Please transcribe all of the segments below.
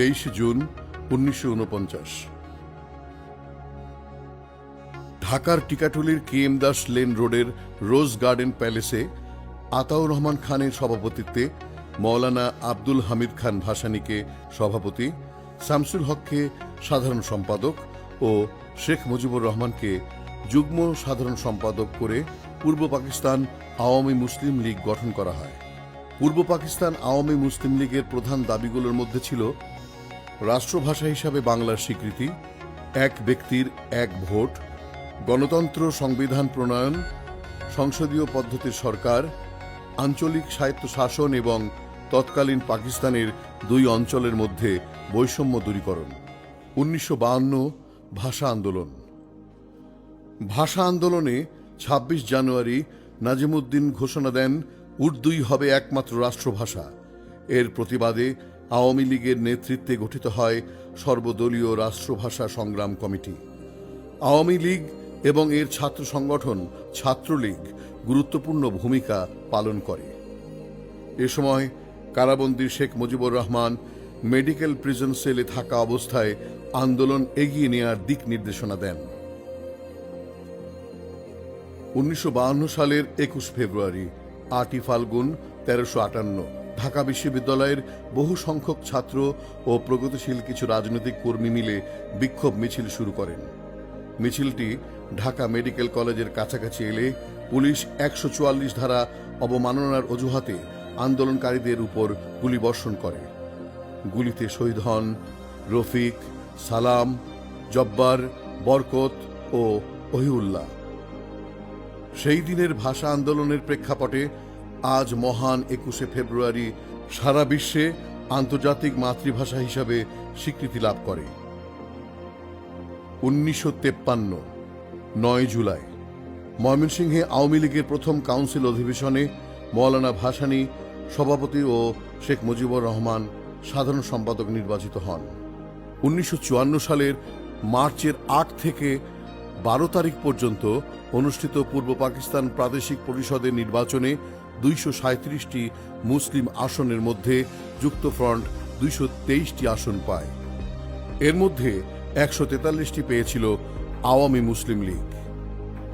তেইশে জুন উনিশশো উনপঞ্চাশ। ঢাকার টিকাটুলির কে এম দাস লেন রোডের রোজ গার্ডেন প্যালেসে আতাউর রহমান খানের সভাপতিত্বে মৌলানা আব্দুল হামিদ খান ভাসানীকে সভাপতি, শামসুল হককে সাধারণ সম্পাদক ও শেখ মুজিবুর রহমানকে যুগ্ম সাধারণ সম্পাদক করে পূর্ব পাকিস্তান আওয়ামী মুসলিম লীগ গঠন করা হয়। পূর্ব পাকিস্তান আওয়ামী মুসলিম লীগের প্রধান দাবিগুলোর মধ্যে ছিল রাষ্ট্রভাষা হিসাবে বাংলার স্বীকৃতি, এক ব্যক্তির এক ভোট, গণতন্ত্র সংবিধান প্রণয়ন, সংসদীয় পদ্ধতির সরকার, আঞ্চলিক স্বায়ত্ত শাসন এবং তৎকালীন পাকিস্তানের দুই অঞ্চলের মধ্যে বৈষম্য দূরীকরণ। উনিশশো ভাষা আন্দোলন। ভাষা আন্দোলনে ২৬ জানুয়ারি নাজিমুদ্দিন ঘোষণা দেন, উর্দুই হবে একমাত্র রাষ্ট্রভাষা। এর প্রতিবাদে আওয়ামী লীগের নেতৃত্বে গঠিত হয় সর্বদলীয় রাষ্ট্রভাষা সংগ্রাম কমিটি। আওয়ামী লীগ এবং এর ছাত্র সংগঠন ছাত্রলীগ গুরুত্বপূর্ণ ভূমিকা পালন করে। এ সময় কারাবন্দী শেখ মুজিবুর রহমান মেডিকেল প্রিজন সেলে থাকা অবস্থায় আন্দোলন এগিয়ে নেয়ার দিক নির্দেশনা দেন। উনিশশো সালের একুশ ফেব্রুয়ারি আটই ফাল্গুন তেরোশো আটান্ন ঢাকা বিশ্ববিদ্যালয়ের বহু সংখ্যক ছাত্র ও প্রগতিশীল কিছু রাজনৈতিক কর্মী মিলে বিক্ষোভ মিছিল শুরু করেন। মিছিলটি ঢাকা মেডিকেল কলেজের কাছাকাছি এলে পুলিশ একশো চুয়াল্লিশ ধারা অবমাননার অজুহাতে আন্দোলনকারীদের উপর গুলিবর্ষণ করে। গুলিতে শহীদ হন রফিক, সালাম, জব্বার, বরকত ও ওহিউল্লাহ সেই দিনের ভাষা আন্দোলনের প্রেক্ষাপটে আজ মহান একুশে ফেব্রুয়ারি সারা বিশ্বে আন্তর্জাতিক মাতৃভাষা হিসাবে স্বীকৃতি লাভ করে। উনিশশো তেপ্পান্ন, নয় জুলাই, ময়মনসিংহে আওয়ামী লীগের প্রথম কাউন্সিল অধিবেশনে মৌলানা ভাসানী সভাপতি ও শেখ মুজিবুর রহমান সাধারণ সম্পাদক নির্বাচিত হন। উনিশশো চুয়ান্ন সালের মার্চের আট থেকে বারো তারিখ পর্যন্ত অনুষ্ঠিত পূর্ব পাকিস্তান প্রাদেশিক পরিষদের নির্বাচনে দুইশো মুসলিম আসনের মধ্যে যুক্তফ্রন্ট দুইশো তেইশটি আসন পায়। এর মধ্যে একশো তেতাল্লিশটি পেয়েছিল আওয়ামী মুসলিম লীগ।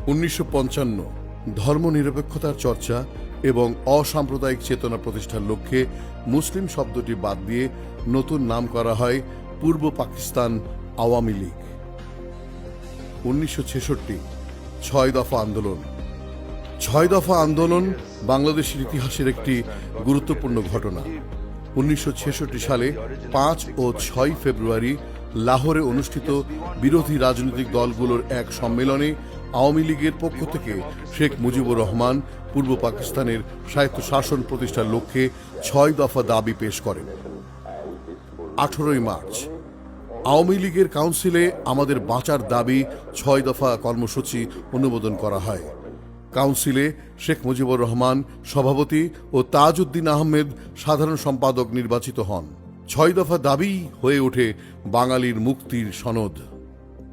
উনিশশো পঞ্চান্ন ধর্মনিরপেক্ষতার চর্চা এবং অসাম্প্রদায়িক চেতনা প্রতিষ্ঠার লক্ষ্যে মুসলিম শব্দটি বাদ দিয়ে নতুন নাম করা হয় পূর্ব পাকিস্তান আওয়ামী লীগ। উনিশশো ছেষট্টি ছয় দফা আন্দোলন। ছয় দফা আন্দোলন বাংলাদেশের ইতিহাসের একটি গুরুত্বপূর্ণ ঘটনা। উনিশশো ছেষট্টি সালে পাঁচ ও ছয় ফেব্রুয়ারি লাহোরে অনুষ্ঠিত বিরোধী রাজনৈতিক দলগুলোর এক সম্মেলনে আওয়ামী লীগের পক্ষ থেকে শেখ মুজিবুর রহমান পূর্ব পাকিস্তানের স্বায়ত্ত শাসন প্রতিষ্ঠার লক্ষ্যে ছয় দফা দাবি পেশ করেন। আঠেরোই মার্চ, আওয়ামী লীগের কাউন্সিলে আমাদের বাঁচার দাবি ছয় দফা কর্মসূচি অনুমোদন করা হয়। কাউন্সিলে শেখ মুজিবুর রহমান সভাপতি ও তাজউদ্দিন আহমেদ সাধারণ সম্পাদক নির্বাচিত হন। ছয় দফা দাবি হয়ে ওঠে বাঙালির মুক্তির সনদ।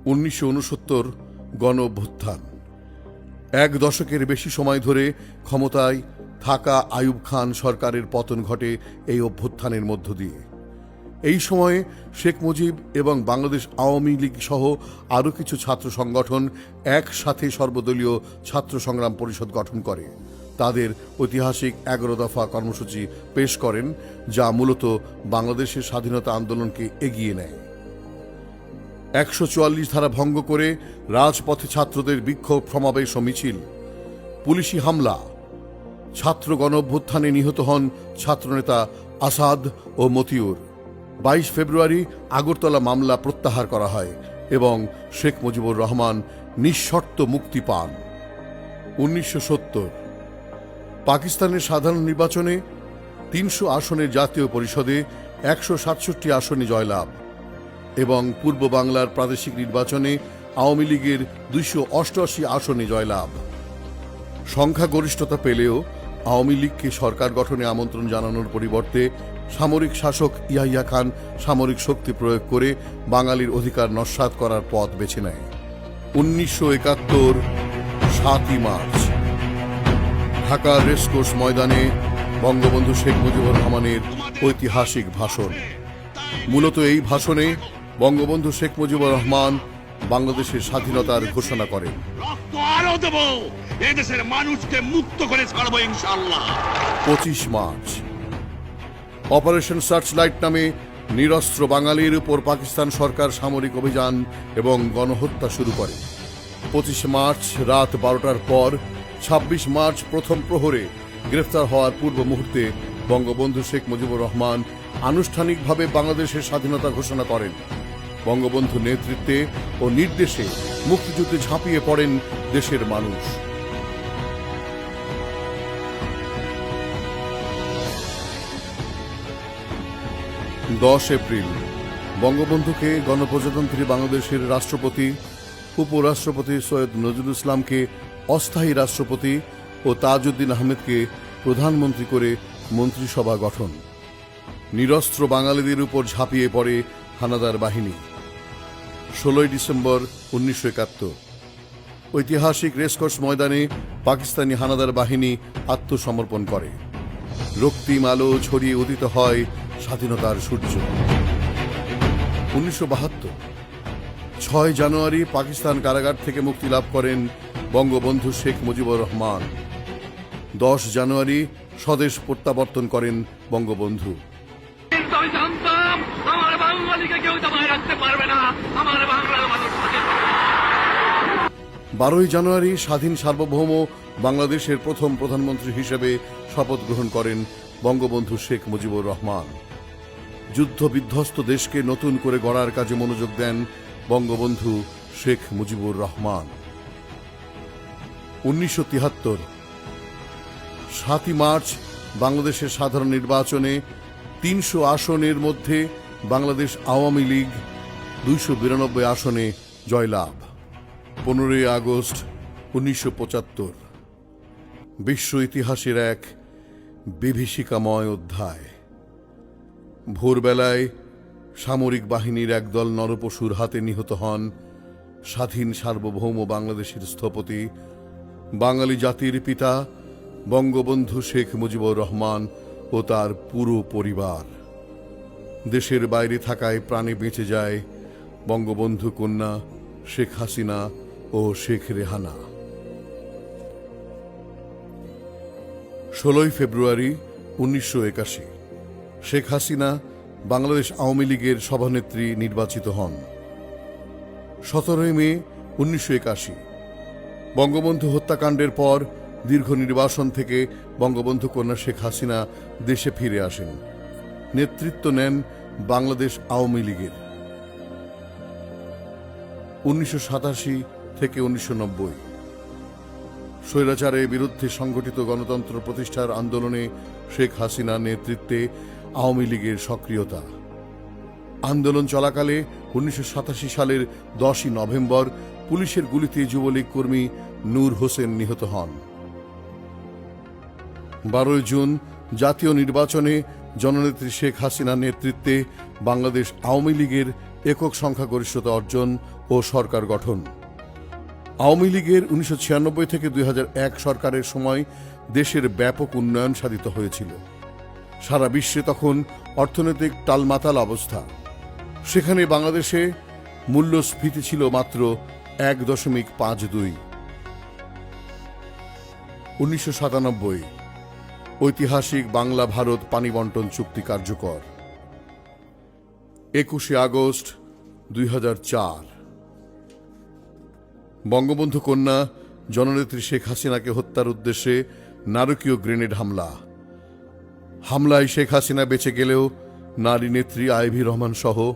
উনিশশো উনসত্তর গণ অভ্যুত্থান। এক দশকের বেশি সময় ধরে ক্ষমতায় থাকা আয়ুব খান সরকারের পতন ঘটে এই অভ্যুত্থানের মধ্য দিয়ে। এই সময়ে শেখ মুজিব এবং বাংলাদেশ আওয়ামী লীগ সহ আরও কিছু ছাত্র সংগঠন একসাথে সর্বদলীয় ছাত্র সংগ্রাম পরিষদ গঠন করে। তাদের ঐতিহাসিক এগারো দফা কর্মসূচি পেশ করেন, যা মূলত বাংলাদেশের স্বাধীনতা আন্দোলনকে এগিয়ে নেয়। একশো চুয়াল্লিশ ধারা ভঙ্গ করে রাজপথে ছাত্রদের বিক্ষোভ, সমাবেশ ও মিছিল, পুলিশি হামলা, ছাত্র গণঅভ্যুত্থানে নিহত হন ছাত্রনেতা আসাদ ও মতিউর। বাইশ ফেব্রুয়ারি আগরতলা মামলা প্রত্যাহার করা হয় এবং শেখ মুজিবুর রহমান নিঃশর্ত মুক্তি পান। উনিশশো সত্তর। পাকিস্তানের সাধারণ নির্বাচনে তিনশো আসনের জাতীয় পরিষদে একশো সাতষট্টি আসনে জয়লাভ এবং পূর্ব বাংলার প্রাদেশিক নির্বাচনে আওয়ামী লীগের দুইশো অষ্টআশি আসনে জয়লাভ। সংখ্যাগরিষ্ঠতা পেলেও আওয়ামী লীগকে সরকার গঠনে আমন্ত্রণ জানানোর পরিবর্তে সামরিক শাসক ইয়াহিয়া খান সামরিক শক্তি প্রয়োগ করে বাঙালির অধিকার নস্যাৎ করার পথ বেছে নেয়। উনিশশো একাত্তর সাতই মার্চ। ঢাকার রেসকোর্স ময়দানে বঙ্গবন্ধু শেখ মুজিবুর রহমানের ঐতিহাসিক ভাষণ। মূলত এই ভাষণে বঙ্গবন্ধু শেখ মুজিবুর রহমান বাংলাদেশের স্বাধীনতার ঘোষণা করেন। পঁচিশ মার্চ। অপারেশন সার্চ লাইট নামে নিরস্ত্র বাঙালির উপর পাকিস্তান সরকার সামরিক অভিযান এবং গণহত্যা শুরু করে। পঁচিশে মার্চ রাত বারোটার পর ২৬ মার্চ প্রথম প্রহরে গ্রেফতার হওয়ার পূর্ব মুহূর্তে বঙ্গবন্ধু শেখ মুজিবুর রহমান আনুষ্ঠানিকভাবে বাংলাদেশের স্বাধীনতা ঘোষণা করেন। বঙ্গবন্ধু নেতৃত্বে ও নির্দেশে মুক্তিযুদ্ধে ঝাঁপিয়ে পড়েন দেশের মানুষ। দশ এপ্রিল। বঙ্গবন্ধুকে গণপ্রজাতন্ত্রী বাংলাদেশের রাষ্ট্রপতি, উপরাষ্ট্রপতি সৈয়দ নজরুল ইসলামকে অস্থায়ী রাষ্ট্রপতি ও তাজউদ্দিন আহমেদকে প্রধানমন্ত্রী করে মন্ত্রিসভা গঠন। নিরস্ত্র বাঙালিদের উপর ঝাঁপিয়ে পড়ে হানাদার বাহিনী। ষোলোই ডিসেম্বর উনিশশো একাত্তর। ঐতিহাসিক রেসকোর্স ময়দানে পাকিস্তানি হানাদার বাহিনী আত্মসমর্পণ করে। রক্তিম আলো ছড়িয়ে উদিত হয় স্বাধীনতার সূর্য। উনিশশো বাহাত্তর ছয় জানুয়ারি পাকিস্তান কারাগার থেকে মুক্তি লাভ করেন বঙ্গবন্ধু শেখ মুজিবুর রহমান। দশ জানুয়ারি স্বদেশ প্রত্যাবর্তন করেন বঙ্গবন্ধু। বারোই জানুয়ারি স্বাধীন সার্বভৌম বাংলাদেশের প্রথম প্রধানমন্ত্রী হিসেবে শপথ গ্রহণ করেন বঙ্গবন্ধু শেখ মুজিবুর রহমান। যুদ্ধ বিধ্বস্ত দেশকে নতুন করে গড়ার কাজে মনোযোগ দেন বঙ্গবন্ধু শেখ মুজিবুর রহমান। উনিশশো তিয়াত্তর সাতই মার্চ, বাংলাদেশের সাধারণ নির্বাচনে তিনশো আসনের মধ্যে বাংলাদেশ আওয়ামী লীগ দুইশো বিরানব্বই আসনে জয়লাভ। পনেরোই আগস্ট, উনিশশো পঁচাত্তর। বিশ্ব ইতিহাসের এক বিভীষিকাময় অধ্যায়। ভোরবেলায় সামরিক বাহিনীর একদল নরপশুর হাতে নিহত হন স্বাধীন সার্বভৌম বাংলাদেশের স্থপতি, বাঙালি জাতির পিতা বঙ্গবন্ধু শেখ মুজিবুর রহমান ও তার পুরো পরিবার। দেশের বাইরে থাকায় প্রাণে বেঁচে যায় বঙ্গবন্ধু কন্যা শেখ হাসিনা ও শেখ রেহানা। ষোলোই ফেব্রুয়ারি উনিশশো একাশি, শেখ হাসিনা বাংলাদেশ আওয়ামী লীগের সভানেত্রী নির্বাচিত হন। সতেরোই মে উনিশশো একাশি, বঙ্গবন্ধু হত্যাকাণ্ডের পর দীর্ঘ নির্বাসন থেকে বঙ্গবন্ধু কন্যা শেখ হাসিনা দেশে ফিরে আসেন। নেতৃত্ব নেন বাংলাদেশ আওয়ামী লীগের। উনিশশো সাতাশি থেকে উনিশশো নব্বই স্বৈরাচারের বিরুদ্ধে সংগঠিত গণতন্ত্র প্রতিষ্ঠার আন্দোলনে শেখ হাসিনার নেতৃত্বে আওয়ামী লীগের সক্রিয়তা। আন্দোলন চলাকালে উনিশশো সাতাশি সালের দশই নভেম্বর পুলিশের গুলিতে যুবলীগ কর্মী নূর হোসেন নিহত হন। বারোই জুন জাতীয় নির্বাচনে জননেত্রী শেখ হাসিনার নেতৃত্বে বাংলাদেশ আওয়ামী লীগের একক সংখ্যাগরিষ্ঠতা অর্জন ও সরকার গঠন। আওয়ামী লীগের উনিশশো ছিয়ানব্বই থেকে দুই হাজার এক সরকারের সময় দেশের ব্যাপক উন্নয়ন সাধিত হয়েছিল। সারা বিশ্বে তখন অর্থনৈতিক টালমাতাল অবস্থা। সেখানে বাংলাদেশে মূল্যস্ফীতি ছিল মাত্র এক দশমিক পাঁচ দুই। উনিশশো ঐতিহাসিক বাংলা ভারত পানি বন্টন চুক্তি কার্যকর। একুশে আগস্ট, দুই বঙ্গবন্ধু কন্যা জননেত্রী শেখ হাসিনাকে হত্যার উদ্দেশ্যে নারকীয় গ্রেনেড হামলা। হামলায় শেখ হাসিনা বেঁচে গেলেও নারী নেত্রী আইভি রহমান সহ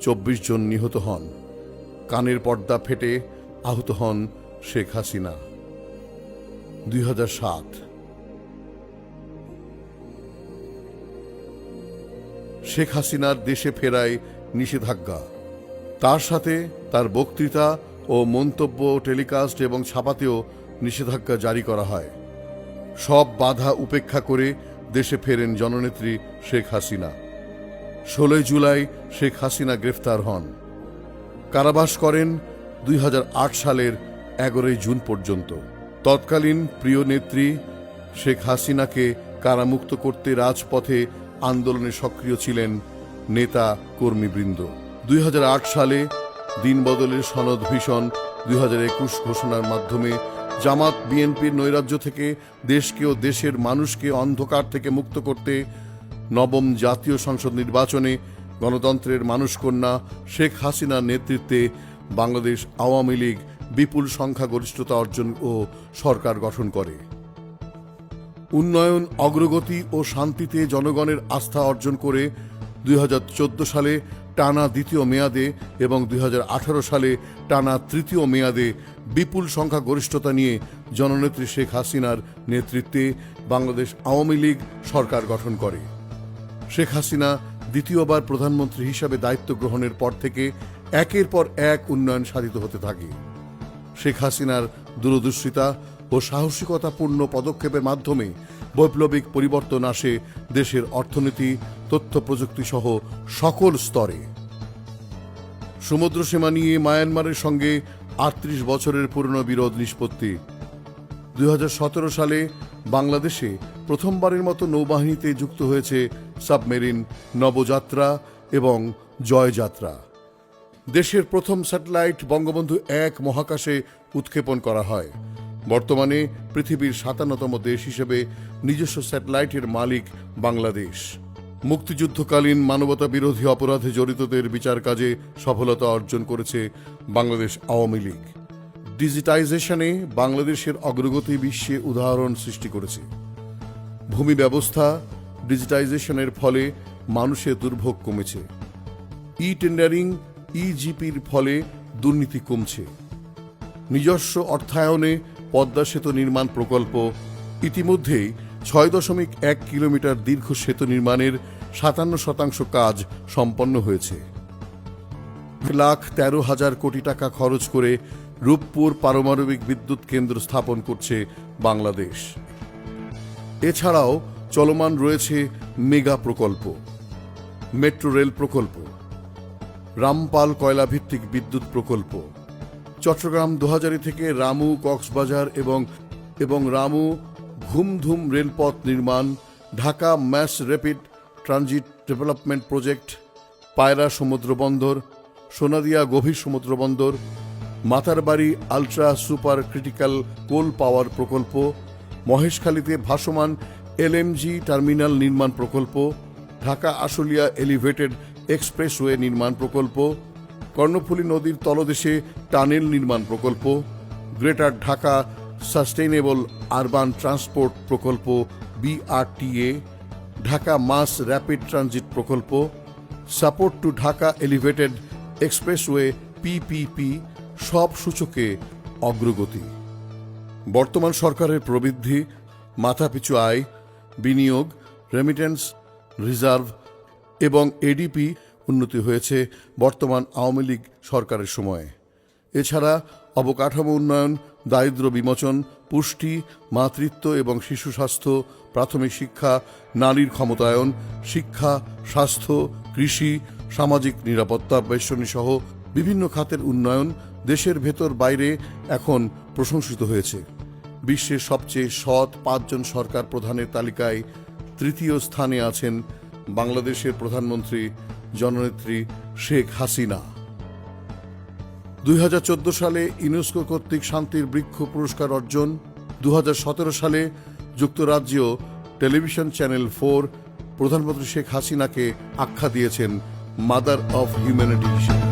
চব্বিশ জন নিহত হন। কানের পর্দা ফেটে আহত হন শেখ হাসিনা। দুই শেখ হাসিনার দেশে ফেরায় নিষেধাজ্ঞা। তার সাথে তার বক্তৃতা ও মন্তব্য, টেলিকাস্ট এবং ছাপাতেও নিষেধাজ্ঞা জারি করা হয়। সব বাধা উপেক্ষা করে দেশে ফেরেন জননেত্রী শেখ হাসিনা। ষোলোই জুলাই শেখ হাসিনা গ্রেফতার হন। কারাবাস করেন দুই হাজার আট সালের এগারোই জুন পর্যন্ত। তৎকালীন প্রিয় নেত্রী শেখ হাসিনাকে কারামুক্ত করতে রাজপথে আন্দোলনে সক্রিয় ছিলেন নেতা কর্মীবৃন্দ। দুই হাজার আট সালে দিন বদলের সনদ ভীষণ। দুই হাজার একুশ ঘোষণার মাধ্যমে জামাত, বিএনপির নৈরাজ্য থেকে দেশকে ও দেশের মানুষকে অন্ধকার থেকে মুক্ত করতে নবম জাতীয় সংসদ নির্বাচনে গণতন্ত্রের মানুষকন্যা শেখ হাসিনার নেতৃত্বে বাংলাদেশ আওয়ামী লীগ বিপুল সংখ্যাগরিষ্ঠতা অর্জন ও সরকার গঠন করে। উন্নয়ন, অগ্রগতি ও শান্তিতে জনগণের আস্থা অর্জন করে দুই হাজার চোদ্দ সালে টানা দ্বিতীয় মেয়াদে এবং দুই হাজার আঠারো সালে টানা তৃতীয় মেয়াদে বিপুল সংখ্যা গরিষ্ঠতা নিয়ে জননেত্রী শেখ হাসিনার নেতৃত্বে বাংলাদেশ আওয়ামী লীগ সরকার গঠন করে। শেখ হাসিনা দ্বিতীয়বার প্রধানমন্ত্রী হিসাবে দায়িত্ব গ্রহণের পর থেকে একের পর এক উন্নয়ন সাধিত হতে থাকে। শেখ হাসিনার দূরদর্শিতা ও সাহসিকতাপূর্ণ পদক্ষেপের মাধ্যমে বৈপ্লবিক পরিবর্তন আসে দেশের অর্থনীতি, তথ্য প্রযুক্তি সহ সকল স্তরে। সমুদ্র সীমা নিয়ে মায়ানমারের সঙ্গে আটত্রিশ বছরের পুরনো বিরোধ নিষ্পত্তি। দু হাজার সতেরো সালে বাংলাদেশে প্রথমবারের মতো নৌবাহিনীতে যুক্ত হয়েছে সাবমেরিন নবযাত্রা এবং জয়যাত্রা। দেশের প্রথম স্যাটেলাইট বঙ্গবন্ধু এক মহাকাশে উৎক্ষেপণ করা হয়। বর্তমানে পৃথিবীর সাতান্নতম দেশ হিসেবে নিজস্ব স্যাটেলাইটের মালিক বাংলাদেশ। মুক্তিযুদ্ধকালীন মানবতা বিরোধী অপরাধে জড়িতদের বিচার কাজে সফলতা অর্জন করেছে বাংলাদেশ আওয়ামী লীগ। ডিজিটাইজেশনে বাংলাদেশের অগ্রগতি বিশ্বে উদাহরণ সৃষ্টি করেছে। ভূমি ব্যবস্থা ডিজিটাইজেশনের ফলে মানুষের দুর্ভোগ কমেছে। ই টেন্ডারিং ইজিপির ফলে দুর্নীতি কমছে। নিজস্ব অর্থায়নে পদ্মা সেতু নির্মাণ প্রকল্প ইতিমধ্যেই ছয় দশমিক এক কিলোমিটার দীর্ঘ সেতু নির্মাণের সাতান্ন শতাংশ কাজ সম্পন্ন হয়েছে। লাখ তেরো হাজার কোটি টাকা খরচ করে রূপপুর পারমাণবিক বিদ্যুৎ কেন্দ্র স্থাপন করছে বাংলাদেশ। এছাড়াও চলমান রয়েছে মেগা প্রকল্প, মেট্রো রেল প্রকল্প, রামপাল কয়লাভিত্তিক বিদ্যুৎ প্রকল্প চট্টগ্রাম, দোহাজারি থেকে রামু, কক্সবাজার এবং এবং রামু ঘুমধুম রেলপথ নির্মাণ, Dhaka mass rapid transit development project, Payra সমুদ্র বন্দর, সোনাদিয়া গভীর সমুদ্র বন্দর, Matarbari ultra super critical coal power প্রকল্প, মহেশখালীতে ভাসমান এলএমজি টার্মিনাল নির্মাণ প্রকল্প, ঢাকা আশুলিয়া এলিভেটেড এক্সপ্রেসওয়ে নির্মাণ প্রকল্প কর্ণফুলী নদীর তলদেশে টানেল নির্মাণ প্রকল্প, greater Dhaka sustainable urban transport প্রকল্প, BRTA, Dhaka mass rapid transit প্রকল্প, support to Dhaka elevated expressway PPP সব সূচকে অগ্রগতি। বর্তমান সরকারের প্রবৃদ্ধি, মাথাপিছু আয়, বিনিয়োগ রেমিটেন্স রিজার্ভ এবং এডিপি উন্নতি হয়েছে বর্তমান আওয়ামী লীগ সরকারের সময়ে। এছাড়া অবকাঠামো উন্নয়ন দারিদ্র্য বিমোচন, পুষ্টি, মাতৃত্ব এবং শিশু স্বাস্থ্য, প্রাথমিক শিক্ষা, নারীর ক্ষমতায়ন, শিক্ষা, স্বাস্থ্য, কৃষি, সামাজিক নিরাপত্তা, বেষ্টনী সহ বিভিন্ন খাতের উন্নয়ন দেশের ভেতর বাইরে এখন প্রশংসিত হয়েছে। বিশ্বের সবচেয়ে সৎ পাঁচজন সরকার প্রধানের তালিকায় তৃতীয় স্থানে আছেন বাংলাদেশের প্রধানমন্ত্রী জননেত্রী শেখ হাসিনা। দুই হাজার চোদ্দ সালে ইউনেস্কো কর্তৃক শান্তির বৃক্ষ পুরস্কার অর্জন দু হাজার সতেরো সালে যুক্তরাজ্য টেলিভিশন চ্যানেল ফোর প্রধানমন্ত্রী শেখ হাসিনাকে আখ্যা দিয়েছেন মাদার অফ হিউম্যানিটি হিসেবে।